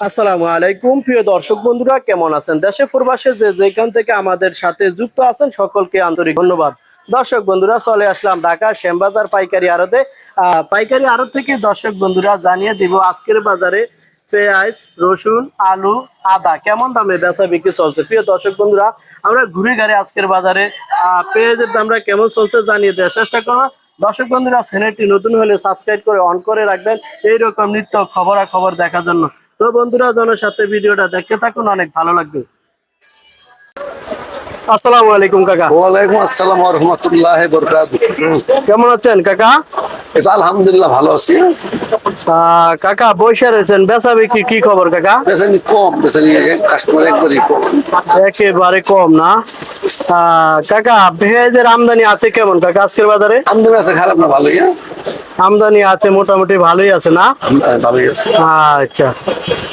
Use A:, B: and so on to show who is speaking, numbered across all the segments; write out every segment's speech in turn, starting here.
A: আসসালামু আলাইকুম। প্রিয় দর্শক বন্ধুরা, কেমন আছেন? দেশে প্রবাসে যে যেখান থেকে আমাদের সাথে যুক্ত আছেন, সকলকে আন্তরিক ধন্যবাদ। দর্শক বন্ধুরা, চলে আসলাম ঢাকা শ্যামবাজার পাইকারি আড়তে। পাইকারি আড়ত থেকে দর্শক বন্ধুরা, জানিয়ে দিব আজকের বাজারে পেঁয়াজ, রসুন, আলু, আদা কেমন দামে বেচা বিক্রি চলছে? প্রিয় দর্শক বন্ধুরা, আমরা ঘুরে ঘাড়ে আজকের বাজারে পেঁয়াজের দামটা কেমন চলছে জানিয়ে দেওয়ার চেষ্টা করব। দর্শক বন্ধুরা, চ্যানেলটি নতুন হলে সাবস্ক্রাইব করে অন করে রাখবেন। এইরকম নিত্য খবরাখবর দেখার জন্য। তো বন্ধুরা জনস্বার্থে সাথে ভিডিওটা দেখতে থাকুন অনেক ভালো লাগবে। আসসালামু আলাইকুম কাকা।
B: ওয়ালাইকুম আসসালাম রহমতুল্লাহ বারাকাতুহু।
A: কেমন আছেন কাকা?
B: এটা আলহামদুলিল্লাহ ভালো আছি।
A: কাকা বৈশা রয়েছেন। বেচা বিক্রি কি খবর কাকা?
B: বেসানি কম বেসানি কাস্টমার একবারই কম।
A: একেবারে কম না? কাকা পেঁয়াজের আমদানি আছে কেমন কাকা আজকের বাজারে?
B: আমদানি আছে খারাপ না ভালোই?
A: আমদানি আছে মোটামুটি ভালোই আছে না?
B: ভালোই আছে।
A: আচ্ছা।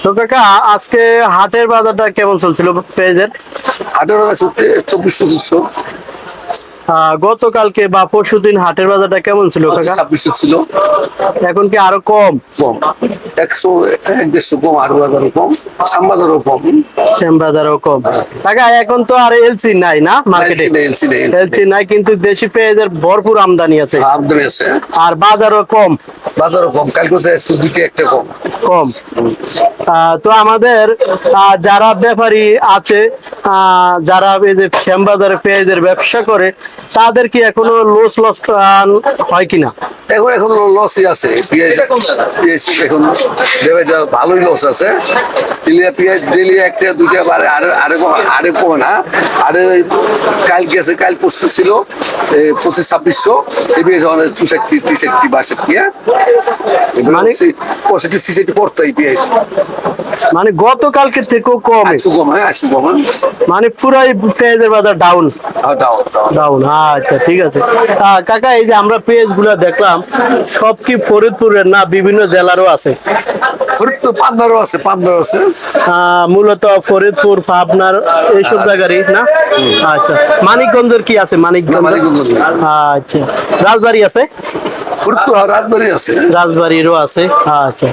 A: তো কাকা আজকে হাটের বাজারটা কেমন চলছিল পেঁয়াজের?
B: হাটের আছে চব্বিশ পঁচিশশো।
A: গতকালকে বা পরশুদিন হাটের বাজারটা কেমন ছিল কাকা?
B: ছাব্বিশশো ছিল।
A: এখন কি আরও কম?
B: কম। একশো এক দেড়শো কম আট বাজারও কম সাম বাজারও কম।
A: শ্যাম বাজারও কম। কাকা এখন তো আর এলসি নাই না মার্কেটে
B: এলসি নেই, এলসি
A: কিন্তু দেশি পেঁয়াজের ভরপুর আমদানি আছে।
B: আমদানি আছে।
A: আর বাজারও কম।
B: বাজারও কম। কালকে একটা কম।
A: কম। তো আমাদের যারা ব্যাপারী আছে আহ, যারা এই যে শ্যামবাজারে পেঁয়াজের ব্যবসা করে তাদের কি এখনও লস লস হয় কিনা?
B: এখন এখন লসই আছে। পেঁয়াজ পেঁয়াজ এখন ভালোই লস আছে। তেলিয়া পেঁয়াজ দিলি একটা দুইটা বারে আরে আরে আরে কমে না। আরে কাল গেছে কাল পরশু ছিল পঁচিশ ছাব্বিশশো। এই পেঁয়াজ অনেক চুষট্টি তিষট্টি বাষট্টি হ্যাঁ?
A: মানে-
B: পঁয়ষট্টি ছিষট্টি পেঁয়াজ
A: মানে গতকালকে থেকেও কম।
B: কম হ্যাঁ কম হ্যাঁ।
A: মানে পুরাই পেঁয়াজের বাজার ডাউন
B: দাও
A: ডাউন আচ্ছা ঠিক আছে। কাকা এই যে আমরা পেজগুলা দেখলাম সব কি ফরিদপুরের না বিভিন্ন জেলারও আছে?
B: ফরিদপুর
A: মূলত ফরিদপুর পাবনার এইসব জায়গারই না? আচ্ছা। মানিকগঞ্জের কি আছে? মানিকগঞ্জ আচ্ছা। রাজবাড়ি আছে?
B: হ্যাঁ, রাজবাড়ি আছে।
A: রাজবাড়িরও আছে। আচ্ছা।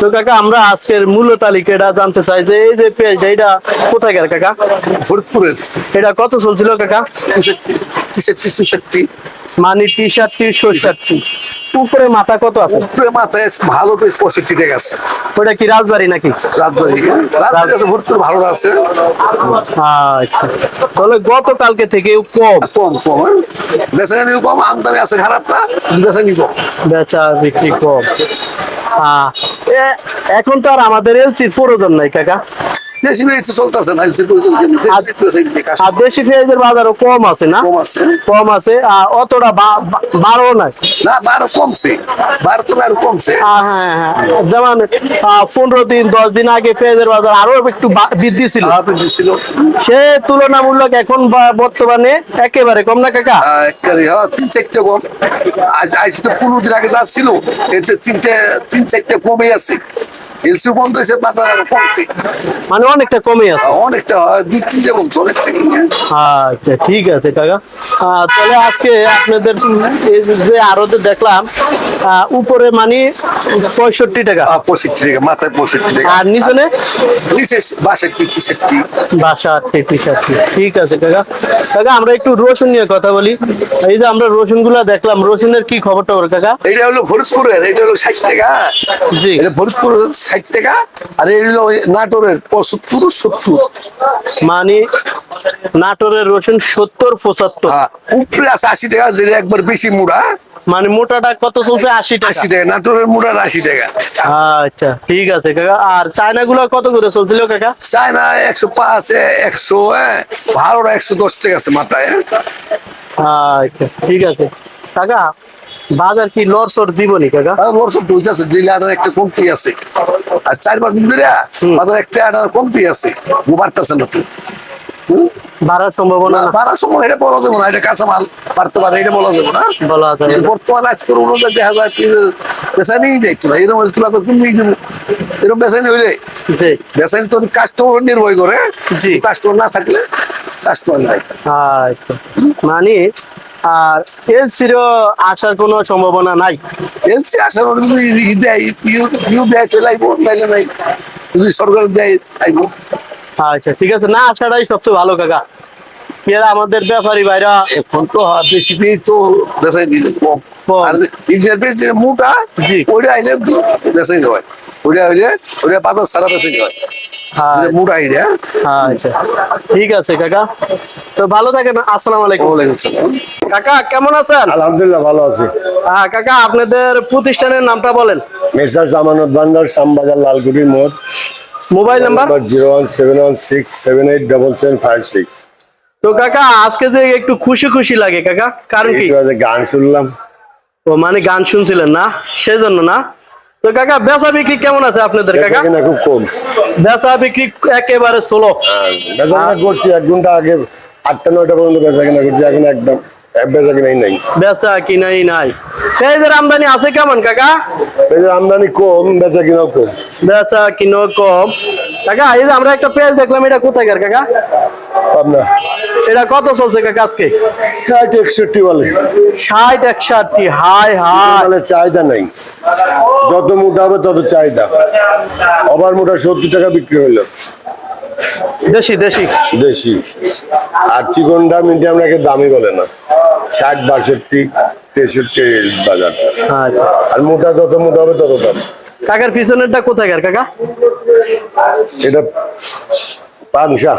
A: তো কাকা আমরা আজকের মূল্য তালিকাটা জানতে চাই যে এই যে পেঁয়াজটা এটা কোথায় গেল কাকা?
B: ফরিদপুরের
A: এটা কত চলছিল কাকা?
B: চুষট্টি তিষট্টি।
A: মানে টি শার্টটি ষাটটি উপরে মাথা কত আছে?
B: উপরে ভালো পঁয়ষট্টি টাকা আছে
A: ওটা কি রাজবাড়ি নাকি?
B: রাজবাড়ি। রাজবাড়ি আছে ভালো আছে।
A: আচ্ছা। তাহলে গতকালকে থেকে কম।
B: কম কম হ্যাঁ? কম আমদানি আছে খারাপ না বেসানি কম।
A: বেচা বিক্রি কম। এখন তো আর আমাদের এলসির প্রয়োজন নাই কাকা।
B: দেশি বেশি চলতেছে না
A: আর দেশি পেঁয়াজের বাজারও কম আছে না?
B: কম আছে।
A: কম আছে অতটা বা- বা- নাই।
B: না বারো কমছে। বারো তো আরও কমছে।
A: হ্যাঁ হ্যাঁ যেমন পনেরো দিন দশ দিন আগে পেঁয়াজের বাজার আরও একটু বৃদ্ধি ছিল। সে তুলনামূলক এখন বর্তমানে একেবারে কম না কাকা?
B: হ্যাঁ, তিন চারটে কম। আজ আজ তো পনেরো দিন আগে যা ছিল তিনটে তিন চারটে কমে আছে। এলসি বন্ধ হয়েছে বাজার আরও কমছে।
A: মানে অনেকটা কমে আছে।
B: অনেকটা হয়, দুই তিনটে কমছে অনেকটা
A: আচ্ছা ঠিক আছে কাকা। তাহলে আজকে আপনাদের যে আরও যে দেখলাম উপরে মানে পঁয়ষট্টি টাকা।
B: পঁয়ষট্টি টাকা মাথায় পঁয়ষট্টি টাকা।
A: আর নিচনে?
B: নিচে বাষট্টি তেষট্টি।
A: তেত্রিশ আটটি ঠিক আছে কাকা। কাকা আমরা একটু রসুন নিয়ে কথা বলি। এই যে আমরা রসুনগুলা দেখলাম রসুনের কি খবর টবর কাকা?
B: এটা হলো ফরিদপুরের এটা হলো ষাট টাকা।
A: জি।
B: এটা ফরিদপুর ষাট টাকা আর হলো নাটোরের পঁচাত্তর সত্তর।
A: মানে নাটোরের রসুন সত্তর পঁচাত্তর।
B: হ্যাঁ উপরে আছে আশি টাকা যেটা একবার বেশি মুড়া।
A: মানে মোটাটা কত চলছে? আশি টাকা।
B: আশি টাকা নাটোরের মুড়ার আশি টাকা।
A: আচ্ছা ঠিক আছে কাকা। আর চায়না গুলা কত করে চলছিল কাকা?
B: চায়না একশো পাঁচ একশো হ্যাঁ ভালোটা একশো দশ টাকা আছে মাথায় হ্যাঁ।
A: আচ্ছা ঠিক আছে। কাকা বাজার কি লরসর দিবনি কাকা?
B: সব বুঝতেছে দিলে একটা কমতি আছে। আর চার পাঁচ দিন ধরে বাজার একটা আর কমতি আছে। ও বাড়তেছে না তো।
A: বাড়ার সম্ভাবনা
B: না, বাড়ার সময় এটা বলা যাবে না এটা কাঁচা মাল বাড়তে পারে এটা বলা যাবে না।
A: বলা যাবে
B: বর্তমান আজকের অনুযায়ী দেখা যায় বেসানি দেখছ না এরকম তুলা তো তুমি এরকম বেসানি হইলে বেসানি তো কাস্টমার নির্ভর করে। কাস্টমার না থাকলে কাস্টমার নাই।
A: আচ্ছা। মানে আর এলসির আসার কোনো সম্ভাবনা নাই?
B: এলসি আসার দেয় পিউ দেয় চলে আইবো নাইলে নাই। যদি সরকার দেয় আইবো।
A: আচ্ছা ঠিক আছে। না আসাটাই সবচেয়ে ভালো কাকা। পেয়ারা আমাদের ব্যাপারী ভাইরা।
B: এখন তো বেশি পেয়ে তো বেসাই দিলে। আর ইন্ডিয়ার যে মোটা
A: জি।
B: ওইটা আইলে বেসাই হয় ওইটা হইলে ওইটা বাজার সারা বেসাই হয়
A: হ্যাঁ।
B: আইডিয়া।
A: আচ্ছা। ঠিক আছে কাকা। তো ভালো থাকেন আসসালামু আলাইকুম। কাকা কেমন আছেন?
C: আলহামদুলিল্লাহ ভালো আছি।
A: হ্যাঁ কাকা আপনাদের প্রতিষ্ঠানের নামটা বলেন।
C: মেসার জামানত ভান্ডার শ্যামবাজার লালগুড়ি মোড়।
A: Mobile number?
C: Zero one seven one six seven eight double seven five six.
A: তো কাকা আজকে যে একটু খুশি খুশি লাগে কাকা কারণ কি?
C: গান শুনলাম।
A: ও মানে গান শুনছিলেন না? সেই জন্য না? তো কাকা বেচা বিক্রি কেমন আছে আপনাদের কাকা?
C: কিনা খুব কম।
A: বেচা বিক্রি একেবারে সোলো
C: বেচা কিনা করছি এক ঘণ্টা আগে আটটা নয়টা পর্যন্ত বেচা কিনা করছি এখন একদম এক বেচা কিনাই নাই।
A: বেচা কিনাই নাই। পেঁয়াজের আমদানি আছে কেমন কাকা?
C: পেঁয়াজের আমদানি কম বেচা কিনাও কম।
A: বেচা কিনো কম। কাকা এই যে আমরা একটা পেঁয়াজ দেখলাম এটা কাকা?
C: পাবনা।
A: এটা কত চলছে কাকা আজকে?
C: ষাট একষট্টি বলে।
A: ষাট একষট্টি হাই হাই
C: মানে চাহিদা নাই। যত মোটা হবে তত চাহিদা। ওভার মোটা সত্তর টাকা বিক্রি হলো
A: দেশি দেশি?
C: দেশি। আর চিকনটা মিডিয়াম রাখে দামই বলে না। ষাট বাষট্টি তেষট্টি বাজার।
A: আচ্ছা।
C: আর মোটা যত মোটা হবে তত দাম।
A: কাকার পিছনেরটা কোথায় কাকা?
C: এটা পাংশা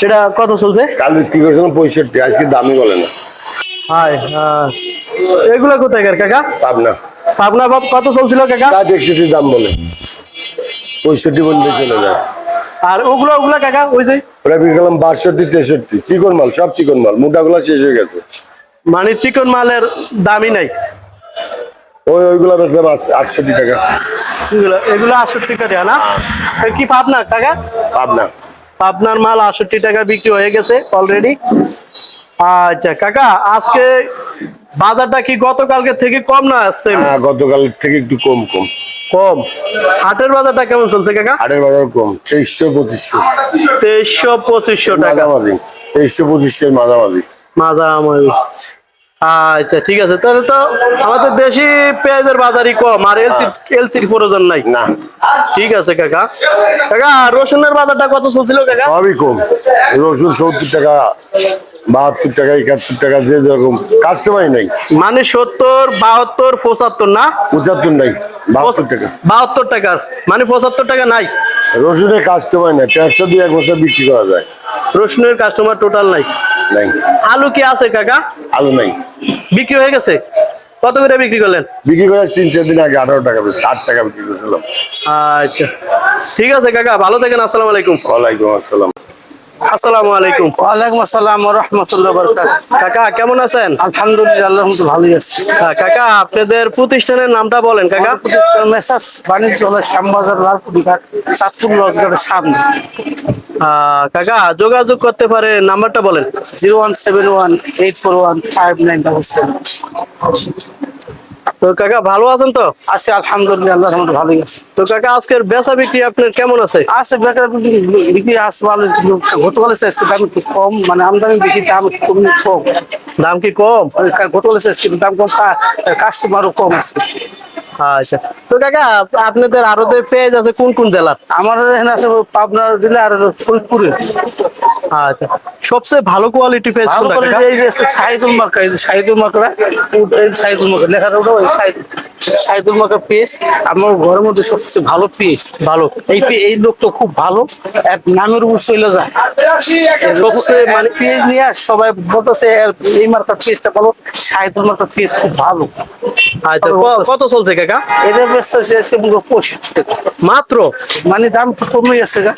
A: সেটা কত চলছে?
C: কাল বিক্রি করেছিলাম পঁয়ষট্টি আজকে দামই বলে না।
A: হাই এগুলো কাকা?
C: পাবনা।
A: পাবনা বাপ কত চলছিল কাকা?
C: ষাট একষট্টি দাম বলে। পঁয়ষট্টি বললে চলে যায়।
A: আর ওগুলো ওগুলো কাকা ওই যে?
C: ওটা বিক্রি করলাম বাষট্টি তেষট্টি। চিকন মাল সব চিকন মাল। মোটাগুলো শেষ হয়ে গেছে।
A: মানে চিকন মালের দামই নাই।
C: ওই ওইগুলো বেচলাম আটষট্টি টাকা।
A: এগুলো আটষট্টি টাকা না? কি পাবনা কাকা
C: পাবনা।
A: পাবনার মাল আটষট্টি টাকা বিক্রি হয়ে গেছে অলরেডি আচ্ছা কাকা আজকে বাজারটা কি গতকালকে থেকে কম না সেম
C: হ্যাঁ গতকাল থেকে একটু কম কম।
A: কম। হাটের বাজারটা কেমন চলছে কাকা?
C: আটের বাজার কম তেইশশো পঁচিশশো।
A: তেইশশো পঁচিশশো টাকা।
C: মাঝামাঝি তেইশশো পঁচিশের মাঝামাঝি।
A: মাঝামাঝি। আচ্ছা ঠিক আছে। তাহলে তো আমাদের দেশি পেঁয়াজের বাজারই কম আর এলসি এলসির প্রয়োজন নাই।
C: না।
A: ঠিক আছে কাকা। কাকা রসুনের বাজারটা কত চলছিল কাকা?
C: সবই কম। রসুন সত্তর টাকা বাহাত্তর টাকা একাত্তর টাকা যে যেরকম। কাস্টমারই নাই।
A: মানে সত্তর বাহাত্তর পঁচাত্তর না?
C: পঁচাত্তর নাই বাহাত্তর টাকা।
A: বাহাত্তর টাকার। মানে পঁচাত্তর টাকা নাই?
C: রসুনের কাস্টমার নাই পেঁয়াজটা দিয়ে এক বছর বিক্রি করা যায়।
A: রসুনের কাস্টমার টোটাল নাই।
C: নাই।
A: আলু কি আছে কাকা?
C: আলু নাই।
A: বিক্রি হয়ে গেছে? কত করে বিক্রি করলেন?
C: বিক্রি করে তিন চার দিন আগে আঠারো টাকা ষাট টাকা বিক্রি করেছিলাম।
A: আচ্ছা। ঠিক আছে কাকা ভালো থাকেন আসসালামু আলাইকুম।
C: ওয়ালাইকুম আসসালাম।
A: আসসালামু আলাইকুম।
D: ওয়ালাইকুম আসসালাম রহমতুল্লাহ বরকাত
A: কাকা কেমন আছেন?
D: আলহামদুলিল্লাহ আল্লাহ মতো ভালোই আছি।
A: হ্যাঁ, কাকা আপনাদের প্রতিষ্ঠানের নামটা বলেন কাকা।
D: প্রতিষ্ঠান মেসাজ বাণিজ্য শ্যামবাজার লালপুরি ঘাট চাঁদপুর লজগাড়ের সামনে।
A: কাকা যোগাযোগ করতে পারে নাম্বারটা বলেন।
D: Zero one seven one eight four one five nine double seven.
A: তো কাকা ভালো আছেন তো?
D: আছে আলহামদুলিল্লাহ ভালোই আছে।
A: তো কাকা আজকের বেচা বিক্রি আপনার কেমন আছে?
D: আছে বেচা বিক্রি আছে ভালো গতকাল আজকে দাম একটু কম মানে আমদানি বিক্রি দাম একটু কম কম।
A: দাম কি কম?
D: গতকাল আজকে দাম কম কাস্টমারও কম আছে।
A: আচ্ছা। তো কাকা আপনাদের আরও পেঁয়াজ আছে কোন কোন জেলার?
D: আমার এখানে আছে পাবনার জেলা আর ফরিদপুরে
A: আচ্ছা সবচেয়ে ভালো কোয়ালিটি পেঁয়াজ
D: ভালো
A: কাকা?
D: এই যে সাইদুল মার্কা এই যে সাইদুল মার্কা এই সাইদুল মার্কা লেখাটা ওটা ওই সাইদ সাইদুল মার্কা পেজ আমার ঘরের মধ্যে সবচেয়ে ভালো পেজ
A: ভালো।
D: এই এই লোকটা খুব ভালো এক নামের উপর চলে যায়। সবচেয়ে মানে পেজ নিয়ে সবাই বলতেছে এই মার্কার পেজটা ভালো সাইদুল মার্কার পেজ খুব ভালো।
A: আচ্ছা কত চলছে কাকা?
D: এটা আজকে পুরো পঁয়ষট্টি টাকা
A: মাত্র?
D: মানে দাম একটু কমে গেছে গা।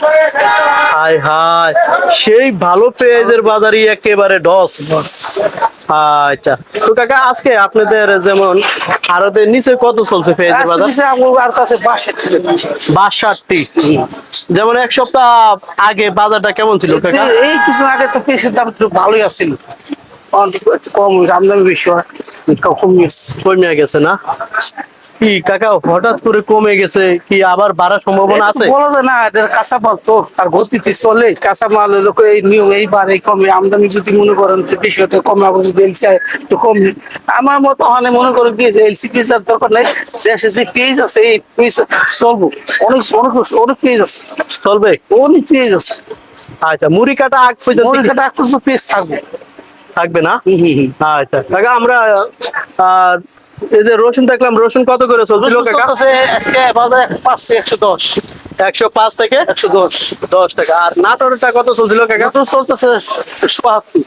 A: হাই হাই সেই ভালো পেঁয়াজের বাজারই একেবারে ডস। আচ্ছা তো কাকা আজকে আপনাদের যেমন আরদের নিচে কত চলছে পেঁয়াজের বাজার?
D: আমার আর কাছে
A: যেমন এক সপ্তাহ আগে বাজারটা কেমন ছিল কাকা?
D: এই- কিছু আগে তো পেঁয়াজের দাম একটু ভালোই আছিল। কম আমদানি বেশি হয়। একটু কমে গেছে
A: কমে গেছে না? কি কাকা হঠাৎ করে কমে গেছে কি আবার বাড়ার সম্ভাবনা আছে?
D: বলা যায় না এটা কাঁচা মাল তো তার গতিতে চলে। কাঁচা মাল লোক এই নিয়ম এইবার এই কমে। আমদানি যদি মনে করেন যে হতে কমে আবার যদি এলসি একটু কম। আমার মতো হয় মনে করেন কি যে এলসি পেঁয়াজ আর দরকার নেই দেশে যে পেঁয়াজ আছে এই পেঁয়াজ চলবো। অনেক অনেক অনেক পেঁয়াজ আছে।
A: চলবে?
D: অনেক পেঁয়াজ আছে।
A: আচ্ছা মুড়ি কাটা আগ পর্যন্ত কি
D: কাটা একটু পেঁয়াজ থাকবে।
A: থাকবে না? আচ্ছা কাকা আমরা এই যে রসুন দেখলাম রসুন কত করে চলছিল কাকা?
D: আজকে বাজারে পাঁচ থেকে একশো দশ।
A: একশো পাঁচ থেকে?
D: একশো দশ।
A: দশ টাকা। আর নাটোরটা কত চলছিল কাকা?
D: এখন চলতেছে বাহাত্তর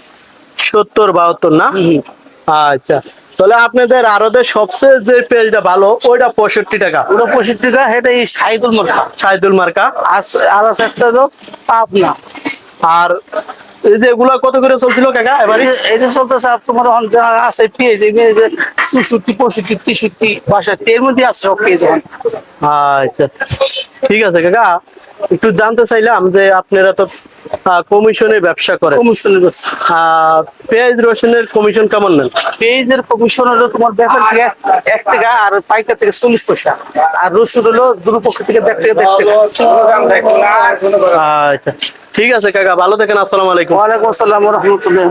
A: সত্তর বাহাত্তর না? আচ্ছা। তাহলে আপনাদের আরদের সবচেয়ে যে পেজটা ভালো ওইটা পঁয়ষট্টি টাকা।
D: ওটা পঁয়ষট্টি টাকা এটা এই সাইদুল মার্কা।
A: সাইদুল মার্কা?
D: আর- আর আছে একটা পাবনা।
A: আর এই যে এগুলা কত করে চলছিল কাকা এবারে?
D: এই- এটা চলতেছে আর তোমার আছে পেঁয়াজ এই পেঁয়াজ চৌষট্টি পঁয়ষট্টি তেষট্টি বাষট্টি এর মধ্যে আছে সব পেঁয়াজ এখন।
A: আচ্ছা। ঠিক আছে কাকা একটু জানতে চাইলাম যে আপনারা তো কমিশনে ব্যবসা করে
D: কমিশনের ব্যবসা।
A: পেঁয়াজ রসুনের কমিশন কেমন নেন?
D: পেঁয়াজের কমিশন হলো তোমার ব্যাপার থেকে এক টাকা আর পাইকার থেকে চল্লিশ পয়সা। আর রসুন হলো দুপক্ষ থেকে দেখতে টাকা দেড় টাকা।
A: আচ্ছা ঠিক আছে কাকা ভালো থাকেন আসসালামু আলাইকুম।
D: ওয়ালাইকুম আসসালাম রহমতুল্লাহ